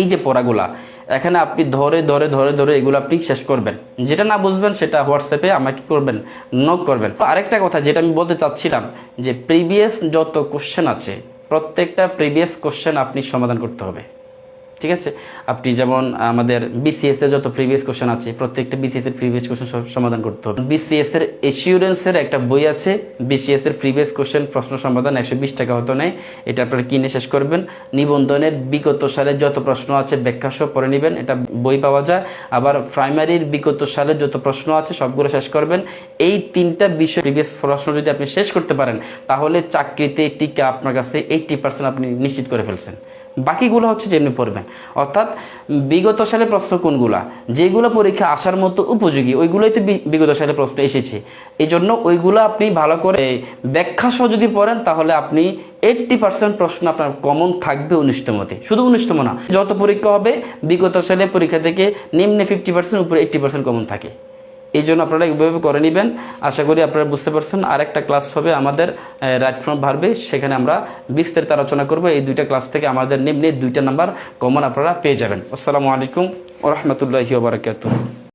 এই যে পড়াগুলা, এখানে আপনি ধরে ধরে ধরে ধরে এগুলো আপনি শেষ করবেন। যেটা না বুঝবেন সেটা হোয়াটসঅ্যাপে আমাকে করবেন, নক করবেন। আরেকটা কথা যেটা আমি বলতে চাচ্ছিলাম, যে প্রিভিয়াস যত কোশ্চেন আছে, প্রত্যেকটা প্রিভিয়াস কোশ্চেন আপনি সমাধান করতে হবে। ঠিক আছে? আপনি যেমন আমাদের বিসিএস এর যত প্রিভিয়াস কোশ্চেন আছে, প্রত্যেকটা বিসিএস এর প্রিভিয়াস কোশ্চেন সমাধান করতে হবে। বিসিএস এর এসিউরেন্সের একটা বই আছে বিসিএস এর প্রিভিয়াস কোশ্চেন প্রশ্ন সমাধান একশো বিশ টাকা হতো নেয় এটা আপনারা কিনে শেষ করবেন। নিবন্ধনের বিগত সালে যত প্রশ্ন আছে, ব্যাখ্যা সহ পড়ে নেবেন। এটা বই পাওয়া যায়। আবার প্রাইমারির বিগত সালে যত প্রশ্ন আছে, সবগুলো শেষ করবেন। এই তিনটা বিষয় প্রিভিয়াস প্রশ্ন যদি আপনি শেষ করতে পারেন, তাহলে চাকরিতে টিকা আপনার কাছে এইটটি পার্সেন্ট আপনি নিশ্চিত করে ফেলছেন। বাকিগুলো হচ্ছে যেমনি পড়বেন। অর্থাৎ বিগত সালে প্রশ্ন কোনগুলা? যেগুলো পরীক্ষা আসার মতো উপযোগী, ওইগুলোই তো বিগত সালে প্রশ্ন এসেছে। এই জন্য ওইগুলো আপনি ভালো করে ব্যাখ্যা সহ যদি পড়েন, তাহলে আপনি এইটটি পার্সেন্ট প্রশ্ন আপনার কমন থাকবে উনিশতমতে শুধু উনিশতম না, যত পরীক্ষা হবে, বিগত সালে পরীক্ষা থেকে নিম্নে ফিফটি পার্সেন্ট উপরে এইটটি পার্সেন্ট কমন থাকে। এই জন্য আপনারা এইভাবে করে নেবেন। আশা করি আপনারা বুঝতে পারছেন। আরেকটা ক্লাস হবে আমাদের রাইট ফ্রম ভার্বে সেখানে আমরা বিস্তারিত আলোচনা করব। এই দুইটা ক্লাস থেকে আমাদের নিম্নে দুইটা নাম্বার কমন আপনারা পেয়ে যাবেন। আসসালামু আলাইকুম ও রহমতুল্লাহি বারাকাতুহ।